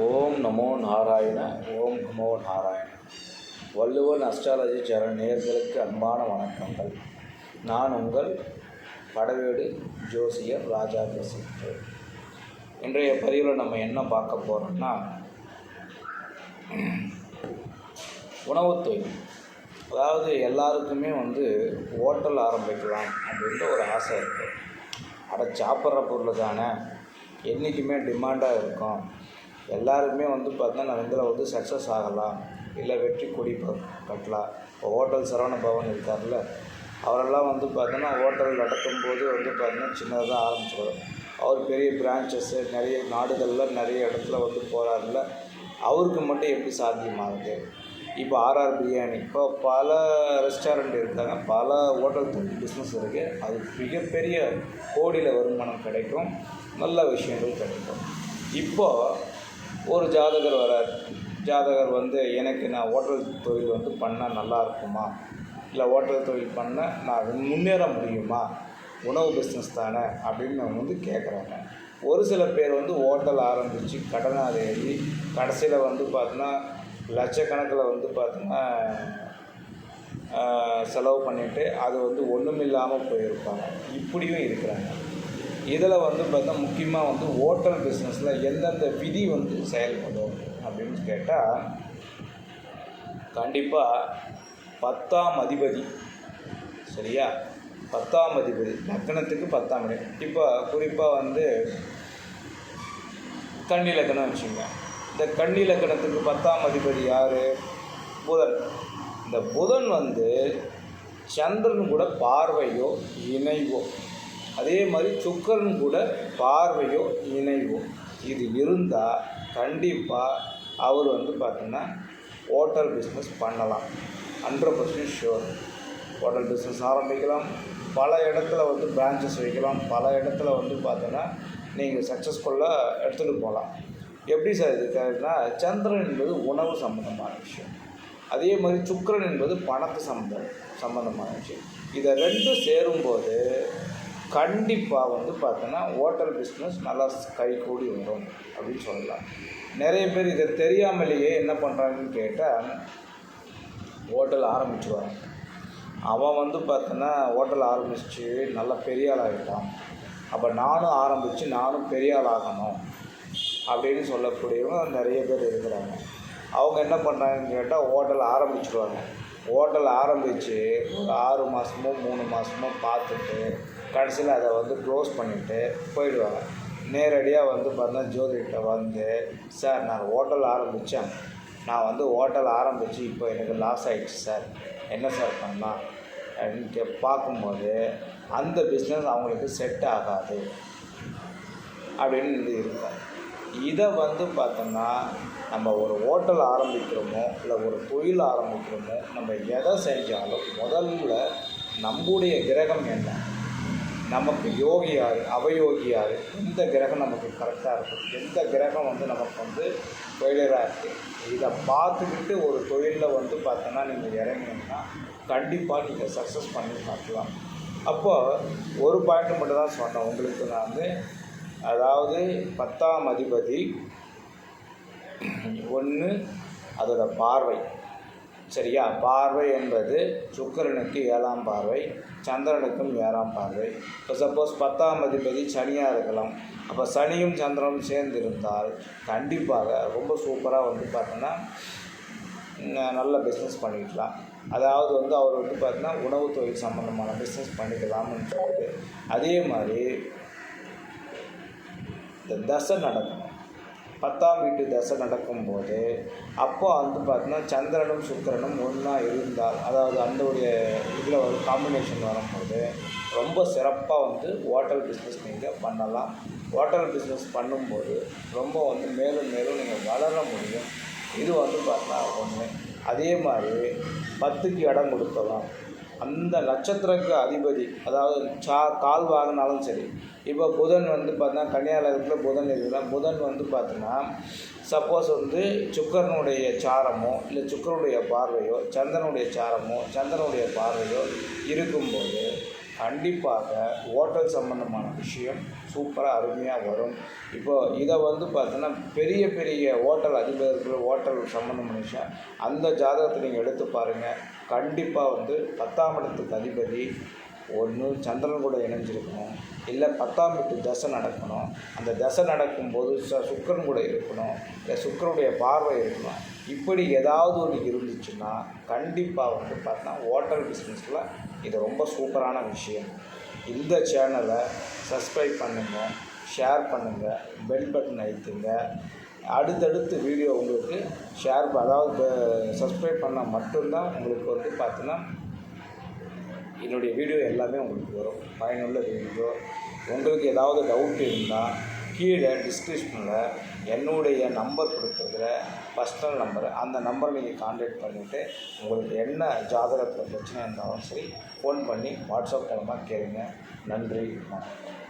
ஓம் நமோ நாராயண ஓம் நமோ Narayana. Valluvan astrology channel நேர்களுக்கு அன்பான வணக்கங்கள். நான் உங்கள் படவேடு ஜோசியர் ராஜா பேசுகிறேன் இன்றைய பதிவில் நம்ம என்ன பார்க்க போகிறோம்னா உணவுத் தொழில். அதாவது எல்லாருக்குமே வந்து ஹோட்டல் ஆரம்பிக்கலாம் அப்படின்ற ஒரு ஆசை இருக்குது அட சாப்பிட்ற பொருள் தானே என்றைக்குமே டிமாண்டாக இருக்கும். எல்லாருமே வந்து பார்த்தீங்கன்னா இதில் வந்து சக்ஸஸ் ஆகலாம். இல்லை வெற்றி கொடி கட்டலாம். இப்போ ஹோட்டல் சரவண பவன் இருக்கார்ல அவரெல்லாம் வந்து பார்த்தீங்கன்னா ஹோட்டல் நடத்தும் போது வந்து பார்த்தீங்கன்னா சின்னதாக தான் ஆரம்பிச்சிடுவார் அவர் பெரிய பிரான்ச்சஸ்ஸு நிறைய நாடுகளில் நிறைய இடத்துல வந்து போகிறாருல அவருக்கு மட்டும் எப்படி சாத்தியமாகுது? இப்போ ஆர்ஆர் பிரியாணி இப்போ பல ரெஸ்டாரண்ட் இருக்காங்க பல ஹோட்டல் பிஸ்னஸ் இருக்குது அது மிகப்பெரிய கோடியில் வருமானம் கிடைக்கும். நல்ல விஷயங்கள் கிடைக்கும். இப்போது ஒரு ஜாதகர் வரார். ஜாதகர் வந்து எனக்கு நான் ஓட்டல் தொழில் வந்து பண்ணால் நல்லா இருக்குமா? இல்லை ஓட்டல் தொழில் பண்ண நான் முன்னேற முடியுமா? உணவு பிஸ்னஸ் தானே? அப்படின்னு அவங்க வந்து கேட்குறாங்க. ஒரு சில பேர் வந்து ஓட்டல் ஆரம்பித்து கடனாக ஏறி கடைசியில் வந்து பார்த்தோன்னா லட்சக்கணக்கில் வந்து பார்த்தோன்னா செலவு பண்ணிவிட்டு அது வந்து ஒன்றுமில்லாமல் போயிருப்பாங்க. இப்படியும் இருக்கிறாங்க. இதில் வந்து பார்த்தா முக்கியமாக வந்து ஹோட்டல் பிஸ்னஸில் எந்தெந்த விதி வந்து செயல்படும் அப்படின்னு கேட்டால் கண்டிப்பாக பத்தாம் அதிபதி சரியா? பத்தாம் அதிபதி லக்கணத்துக்கு பத்தாம் இடம். இப்போ குறிப்பாக வந்து கண்ணி லக்கணம் வச்சுங்க இந்த கண்ணி லக்கணத்துக்கு பத்தாம் அதிபதி யார்? புதன். இந்த புதன் வந்து சந்திரன் கூட பார்வையோ இணைவோ. அதே மாதிரி சுக்கரன் கூட பார்வையோ நினைவோ இது இருந்தால் கண்டிப்பாக அவர் வந்து பார்த்தீங்கன்னா ஹோட்டல் பிஸ்னஸ் பண்ணலாம். Hundred percent sure hotel business ஆரம்பிக்கலாம். பல இடத்துல வந்து பிரான்ச்சஸ் வைக்கலாம். பல இடத்துல வந்து பார்த்தோன்னா நீங்கள் சக்ஸஸ்ஃபுல்லாக எடுத்துகிட்டு போகலாம். எப்படி சார் இது சந்திரன் என்பது உணவு சம்மந்தமான விஷயம். அதே மாதிரி சுக்கரன் என்பது பணத்து சம்பந்தம் சம்மந்தமான விஷயம். இதை ரெண்டும் சேரும்போது கண்டிப்பாக வந்து பார்த்தோன்னா ஹோட்டல் பிஸ்னஸ் நல்லா கை கூடி வரும் அப்படின்னு சொல்லலாம். நிறைய பேர் இதை தெரியாமலேயே என்ன பண்ணுறாங்கன்னு கேட்டால் ஹோட்டல் ஆரம்பிச்சுருவாங்க. அவன் வந்து பார்த்தோன்னா ஹோட்டல் ஆரம்பிச்சு நல்ல பெரிய அப்போ நானும் ஆரம்பித்து நானும் பெரிய ஆளாகணும் அப்படின்னு சொல்லக்கூடியவங்க நிறைய பேர் இருக்கிறாங்க. அவங்க என்ன பண்ணுறாங்கன்னு கேட்டால் ஹோட்டல் ஆரம்பிச்சுருவாங்க. ஹோட்டல் ஆரம்பித்து ஒரு ஆறு மாதமோ மூணு மாதமோ பார்த்துட்டு கடைசியில் அதை வந்து க்ளோஸ் பண்ணிவிட்டு போயிடுவாங்க. நேரடியாக வந்து பார்த்தா ஜோதிகிட்ட வந்து சார் நான் ஹோட்டல் ஆரம்பித்தேன் நான் வந்து ஹோட்டல் ஆரம்பித்து இப்போ எனக்கு லாஸ் ஆகிடுச்சு சார். என்ன சார் பண்ணலாம்? அப்படின்னு பார்க்கும்போது அந்த பிஸ்னஸ் அவங்களுக்கு செட் ஆகாது. அப்படின்னு இருக்கும். இதை வந்து பார்த்தோம்னா நம்ம ஒரு ஹோட்டல் ஆரம்பிக்கிறோமோ இல்லை ஒரு தொழில் ஆரம்பிக்கிறோமோ நம்ம எதை செஞ்சாலும் முதல்ல நம்முடைய கிரகம் என்ன? நமக்கு யோகி யார் அவயோகி யார் எந்த கிரகம் நமக்கு கரெக்டாக இருக்கும். எந்த கிரகம் வந்து நமக்கு வந்து ஃபெயிலியராக இருக்குது இதை பார்த்துக்கிட்டு ஒரு தொழிலில் வந்து பார்த்தோன்னா நீங்கள் இறங்கினீங்கன்னா கண்டிப்பாக நீங்கள் சக்ஸஸ் பண்ணி காட்டலாம். அப்போது ஒரு பாயிண்ட் மட்டும் தான் சொன்னேன். உங்களுக்கு நான் வந்து அதாவது பத்தாம் அதிபதி ஒன்று அதோட பார்வை. சரியா? பார்வை என்பது சுக்கரனுக்கு ஏழாம் பார்வை சந்திரனுக்கும் ஏழாம் பார்வை. இப்போ சப்போஸ் பத்தாம் அதிபதி சனியாக இருக்கலாம். அப்போ சனியும் சந்திரனும் சேர்ந்து இருந்தால் கண்டிப்பாக ரொம்ப சூப்பராக வந்து பார்த்தோன்னா நல்ல பிஸ்னஸ் பண்ணிக்கலாம். அதாவது வந்து அவர் வந்து பார்த்தீங்கன்னா உணவு தொழில் சம்மந்தமான பிஸ்னஸ் பண்ணிக்கலாம்னு சொல்லுது அதே மாதிரி இந்த தசை நடக்கும். பத்தாம் வீட்டு தசை நடக்கும்போது அப்போ வந்து பார்த்தீங்கன்னா சந்திரனும் சுக்கரனும் ஒன்றா இருந்தால் அதாவது அந்தவுடைய இதில் ஒரு காம்பினேஷன் வரும்போது ரொம்ப சிறப்பாக வந்து ஹோட்டல் பிஸ்னஸ் நீங்கள் பண்ணலாம். ஹோட்டல் பிஸ்னஸ் பண்ணும்போது ரொம்ப வந்து மேலும் மேலும் நீங்கள் வளர முடியும். இது வந்து பார்த்தா ஒன்று அதே மாதிரி பத்துக்கு இடம் கொடுக்கலாம். அந்த நட்சத்திரக்கு அதிபதி அதாவது சா கால் வாங்கினாலும் சரி இப்போ புதன் வந்து பார்த்தா கன்னியாலயத்தில் புதன் இருக்குன்னா புதன் வந்து பார்த்தோன்னா சப்போஸ் வந்து சுக்கரனுடைய சாரமோ இல்லை சுக்கரனுடைய பார்வையோ சந்திரனுடைய சாரமோ சந்திரனுடைய பார்வையோ இருக்கும்போது கண்டிப்பாக ஹோட்டல் சம்மந்தமான விஷயம் சூப்பராக அருமையாக வரும். இப்போ இதை வந்து பார்த்தோன்னா பெரிய பெரிய ஹோட்டல் அதிபர்கள் ஹோட்டல் சம்மந்தமான விஷயம் அந்த ஜாதகத்தை நீங்கள் எடுத்து பாருங்கள் கண்டிப்பாக வந்து பத்தாம் இடத்துக்கு அதிபதி ஒன்று சந்திரன் கூட இணைஞ்சிருக்கணும். இல்லை பத்தாம் எட்டு தசை நடக்கணும். அந்த தசை நடக்கும்போது ச சுக்கரன் கூட இருக்கணும். இல்லை சுக்கரனுடைய பார்வை இருக்கணும். இப்படி ஏதாவது ஒன்று இருந்துச்சுன்னா கண்டிப்பாக வந்து பார்த்தா ஹோட்டல் பிஸ்னஸில் இது ரொம்ப சூப்பரான விஷயம். இந்த சேனலை சப்ஸ்கிரைப் பண்ணுங்கள் ஷேர் பண்ணுங்கள் பெல் பட்டன் அழுத்துங்க. அடுத்தடுத்து வீடியோ உங்களுக்கு ஷேர் அதாவது சப்ஸ்கிரைப் பண்ணால் மட்டும்தான் உங்களுக்கு வந்து பார்த்தீங்கன்னா என்னுடைய வீடியோ எல்லாமே உங்களுக்கு வரும். பயனுள்ள வீடியோ உங்களுக்கு ஏதாவது டவுட் இருந்தால் கீழே டிஸ்கிரிப்ஷனில் என்னுடைய நம்பர் கொடுத்துருக்குற பர்சனல் நம்பர் அந்த நம்பர் நீங்கள் காண்டாக்ட் பண்ணிவிட்டு உங்களுக்கு என்ன ஜாதகத்தில் பிரச்சனை இருந்தாலும் சரி ஃபோன் பண்ணி வாட்ஸ்அப் மூலமாக கேளுங்க. நன்றி வணக்கம்.